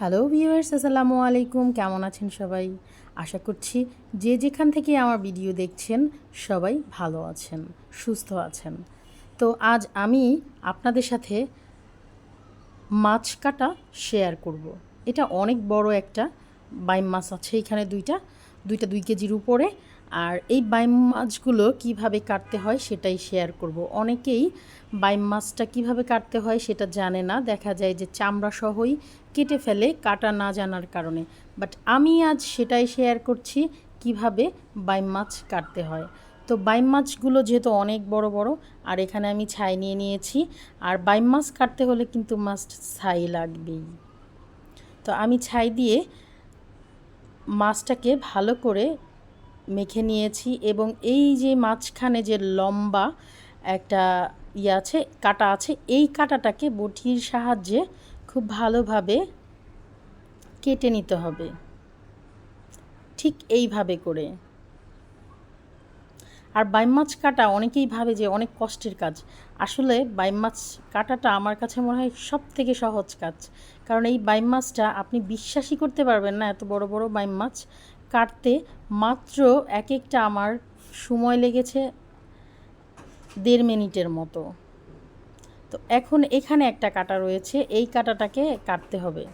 Hello viewers, আসসালামু আলাইকুম। কেমন আছেন সবাই? আশা করছি যে যেখান থেকে আমার ভিডিও দেখছেন, সবাই ভালো আছেন, সুস্থ আছেন। তো আজ আমি আপনাদের সাথে মাছ কাটা শেয়ার করব। এটা অনেক বড় একটা, বাইম মাছ আছে এখানে দুইটা দুইটা দুই কেজির উপরে। আর এই বাইম মাছগুলো কীভাবে কাটতে হয় সেটাই শেয়ার করব। অনেকেই বাইম মাছটা কীভাবে কাটতে হয় সেটা জানে না। দেখা যায় যে চামড়া সহই কেটে ফেলে, কাটা না জানার কারণে। বাট আমি আজ সেটাই শেয়ার করছি কীভাবে বাইম মাছ কাটতে হয়। তো বাইম মাছগুলো যেহেতু অনেক বড় বড়, আর এখানে আমি ছাই নিয়ে নিয়েছি। আর বাইম মাছ কাটতে হলে কিন্তু মাস্ট ছাই লাগবেই। তো আমি ছাই দিয়ে মাছটাকে ভালো করে মেখে নিয়েছি এবং এই যে মাঝখানে যে লম্বা একটা ইয়ে আছে, কাটা আছে, এই কাটাটাকে বটির সাহায্যে খুব ভালোভাবে কেটে নিতে হবে। ঠিক এইভাবে করে। আর বাইম মাছ কাটা অনেকেই ভাবে যে অনেক কষ্টের কাজ। আসলে বাইম মাছ কাটাটা আমার কাছে মনে হয় সব থেকে সহজ কাজ। কারণ এই বাইম মাছটা আপনি বিশ্বাসই করতে পারবেন না, এত বড় বড় বাইম মাছ। কাটতে মাত্র এক একটা আমার সময় লেগেছে দেড় মিনিটের মতো। তো এখন এখানে একটা কাটা রয়েছে, এই কাটাটাকে কাটতে হবে।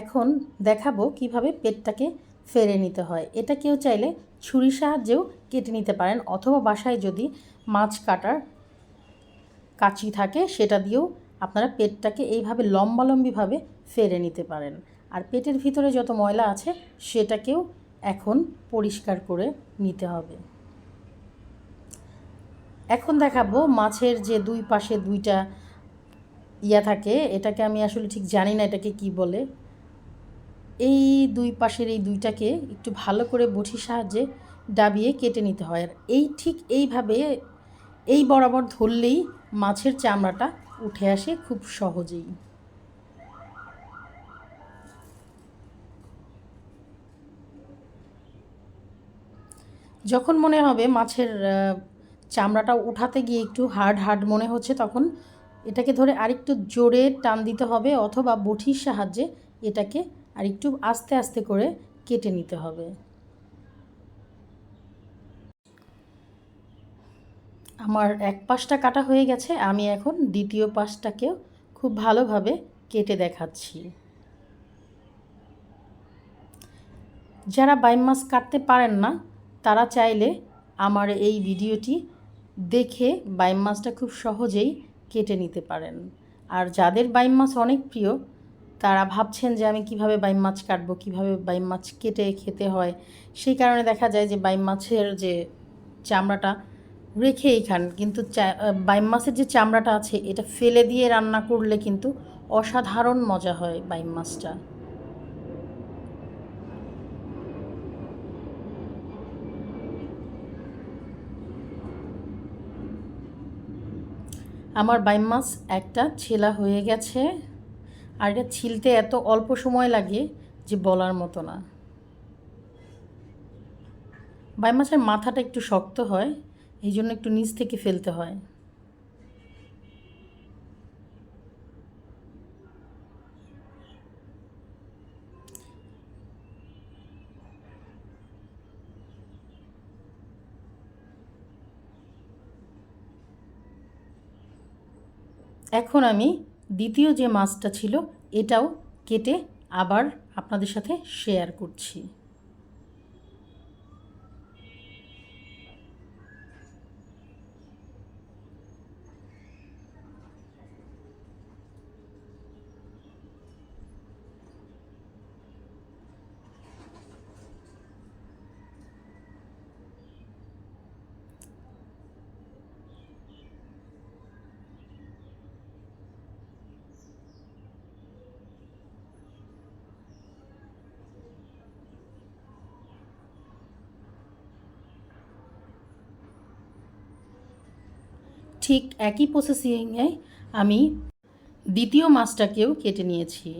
এখন দেখাবো কীভাবে পেটটাকে ফেরে নিতে হয়। এটা কেউ চাইলে ছুরির সাহায্যেও কেটে নিতে পারেন অথবা বাসায় যদি মাছ কাটার কাচি থাকে, সেটা দিয়েও আপনারা পেটটাকে এইভাবে লম্বালম্বিভাবে ফেরে নিতে পারেন। আর পেটের ভিতরে যত ময়লা আছে, সেটাকেও এখন পরিষ্কার করে নিতে হবে। এখন দেখাবো মাছের যে দুই পাশে দুইটা ইয়া থাকে। এটাকে আমি আসলে ঠিক জানি না এটাকে কি বলে। এই দুই পাশের এই দুইটাকে একটু ভালো করে বটির সাহায্যে ডাবিয়ে কেটে নিতে হয়। আর এই ঠিক এইভাবে এই বরাবর ধরলেই মাছের চামড়াটা উঠে আসে খুব সহজেই। যখন মনে হবে মাছের চামড়াটা উঠাতে গিয়ে একটু হার্ড হার্ড মনে হচ্ছে, তখন এটাকে ধরে আরেকটু জোরে টান দিতে হবে অথবা বটির সাহায্যে এটাকে আর একটু আস্তে আস্তে করে কেটে নিতে হবে। আমার এক পাশটা কাটা হয়ে গেছে, আমি এখন দ্বিতীয় পাশটাকেও খুব ভালোভাবে কেটে দেখাচ্ছি। যারা বাইম মাছ কাটতে পারেন না, তারা চাইলে আমার এই ভিডিওটি দেখে বাইম মাছটা খুব সহজেই কেটে নিতে পারেন। আর যাদের বাইম মাছ অনেক প্রিয় তারা ভাবছেন যে আমি কীভাবে বাইম মাছ কাটবো, কীভাবে বাইম মাছ কেটে খেতে হয়। সেই কারণে দেখা যায় যে বাইম মাছের যে চামড়াটা রেখেই খান কিন্তু বাইম মাছের যে চামড়াটা আছে, এটা ফেলে দিয়ে রান্না করলে কিন্তু অসাধারণ মজা হয় বাইম মাছটা। আমার বাইম মাছ একটা ছেলা হয়ে গেছে। আর এটা ছিলতে এত অল্প সময় লাগে যে বলার মতো না। বাই মাছের মাথাটা একটু শক্ত হয়, এই জন্য একটু নিচ থেকে ফেলতে হয়। এখন আমি দ্বিতীয় যে মাছটা ছিল এটাও কেটে আবার আপনাদের সাথে শেয়ার করছি। ঠিক একই প্রসেসিংয়ে আমি দ্বিতীয় মাছটাকেও কেটে নিয়েছি।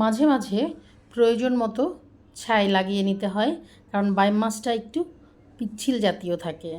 মাঝে মাঝে প্রয়োজন মতো ছাই লাগিয়ে নিতে হয়, কারণ বাইম মাছটা একটু পিচ্ছিল জাতীয় থাকে।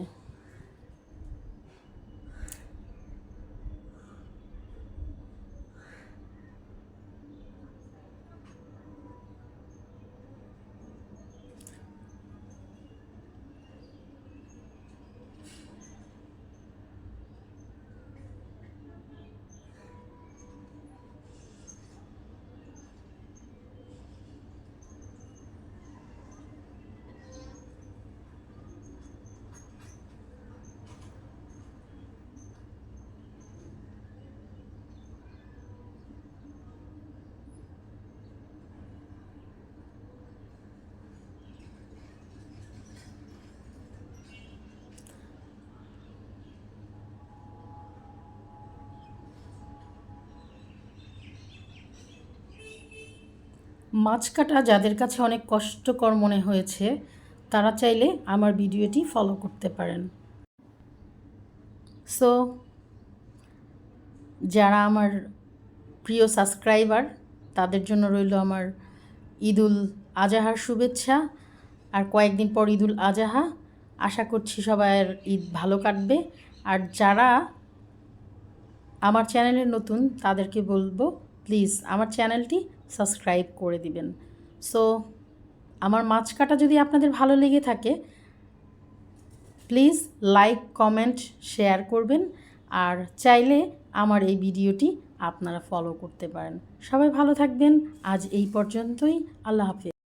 মাছ কাটা যাদের কাছে অনেক কষ্টকর মনে হয়েছে, তারা চাইলে আমার ভিডিওটি ফলো করতে পারেন। সো যারা আমার প্রিয় সাবস্ক্রাইবার তাদের জন্য রইল আমার ঈদুল আজাহার শুভেচ্ছা। আর কয়েকদিন পর ঈদুল আজাহা। আশা করছি সবার ঈদ ভালো কাটবে। আর যারা আমার চ্যানেলে নতুন, তাদেরকে বলব প্লিজ আমার চ্যানেলটি সাবস্ক্রাইব করে দিবেন। সো আমার মাছ কাটা যদি আপনাদের ভালো লেগে থাকে প্লিজ লাইক কমেন্ট শেয়ার করবেন আর চাইলে আমার এই ভিডিওটি আপনারা ফলো করতে পারেন। সবাই ভালো থাকবেন। আজ এই পর্যন্তই। আল্লাহ হাফিজ।